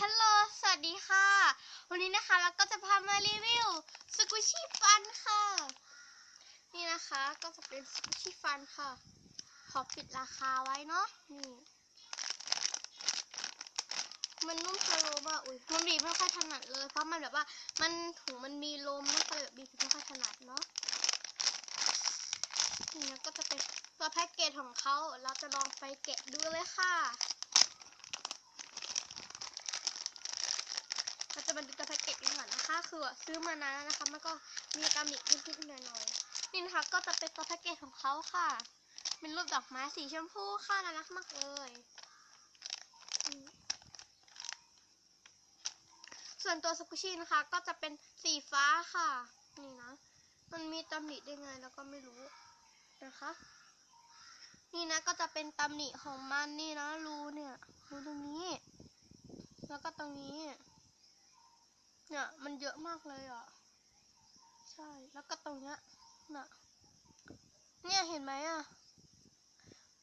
ฮัลโหล สวัสดีค่ะ วันนี้นะคะเราก็จะพามารีวิวสกุชี่ฟันค่ะ นี่นะคะก็จะเป็นสกุชี่ฟันค่ะ ขอปิดราคาไว้เนาะ นี่ มันนุ่มสโลว์มากอุ้ยมันบีบไม่ค่อยถนัดเลย เพราะมันแบบว่ามันถุงมันมีลมม่ค่อยแบบบีบไม่ค่อยถนัดเนาะ นี่นะก็จะเป็นตัวแพ็กเกจของเขา เราจะลองไปแกะดูเลยค่ะ เราจะมาดูตัวแพ็กเกจกันก่อนนะคะ คือซื้อมานานแล้วนะคะ มันก็มีตำหนินิดๆหน่อยๆ นี่นะคะก็จะเป็นตัวแพ็กเกจของเขาค่ะ เป็นรูปดอกไม้สีชมพูค่ะน่ารักมากเลย ส่วนตัวสกุชี่นะคะ ก็จะเป็นสีฟ้าค่ะ นี่นะ มันมีตำหนิได้ไงแล้วก็ไม่รู้นะคะ นี่นะก็จะเป็นตำหนิของมันนี่นะรูเนี่ยรูตรงนี้ แล้วก็ตรงนี้ เนี่ยมันเยอะมากเลยอะ ใช่ แล้วก็ตรงเนี้ยน่ะ เนี่ยเห็นไหมอะ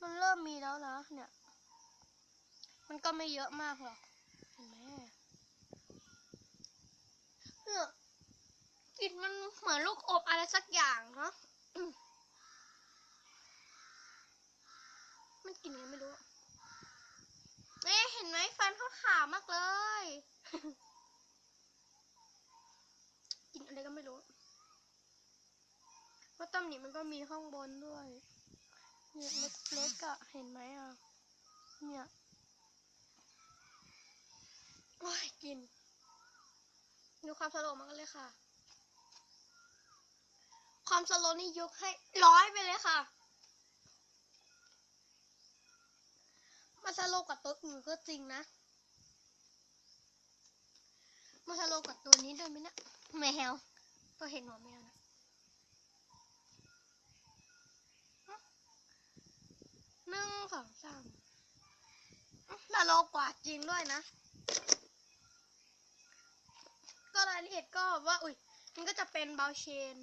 มันเริ่มมีแล้วนะ เนี่ย มันก็ไม่เยอะมากหรอก เห็นไหมเนี่ยกลิ่นมันเหมือนลูกอบอะไรสักอย่างเนาะมันกลิ่นยังไงไม่รู้ เอ๊ะเห็นไหมฟันเขาขาวมากเลย กินอะไรก็ไม่รู้เพราะ ตำหนิมันก็มีข้างบนด้วย เนี่ยเล็กๆอะเห็นไหมอะเนี่ยโอ้ยกิน ดูความสโลมันกันเลยค่ะ ความสโลนี่ยกให้ร้อยไปเลยค่ะ มาสโลกับตัวอื่นก็จริงนะ มาสโลกับตัวนี้ด้วยไหมเนะแมว ก็เห็นหัวแมวนะหนึ่ง สองสามสโลกว่าจริงด้วยนะ ก็รายละเอียดก็ว่า อุ้ย มันก็จะเป็นเบลเชน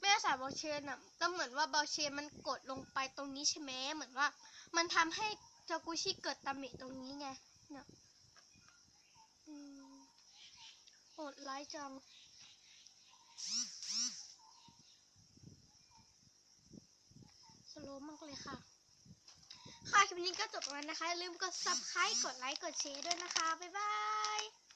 แม่สายเบลเชนอะก็เหมือนว่าเบลเชนมันกดลงไปตรงนี้ใช่ไหมเหมือนว่า มันทำให้จากุชิเกิดตำหนิตรงนี้ไงเนี่ยอืมโหดร้ายจังสโลมากเลยค่ะ ค่ะคลิปนี้ก็จบแล้วนะคะอย่าลืมกด subscribe กดไลค์กดแชร์ด้วยนะคะ บ๊ายบาย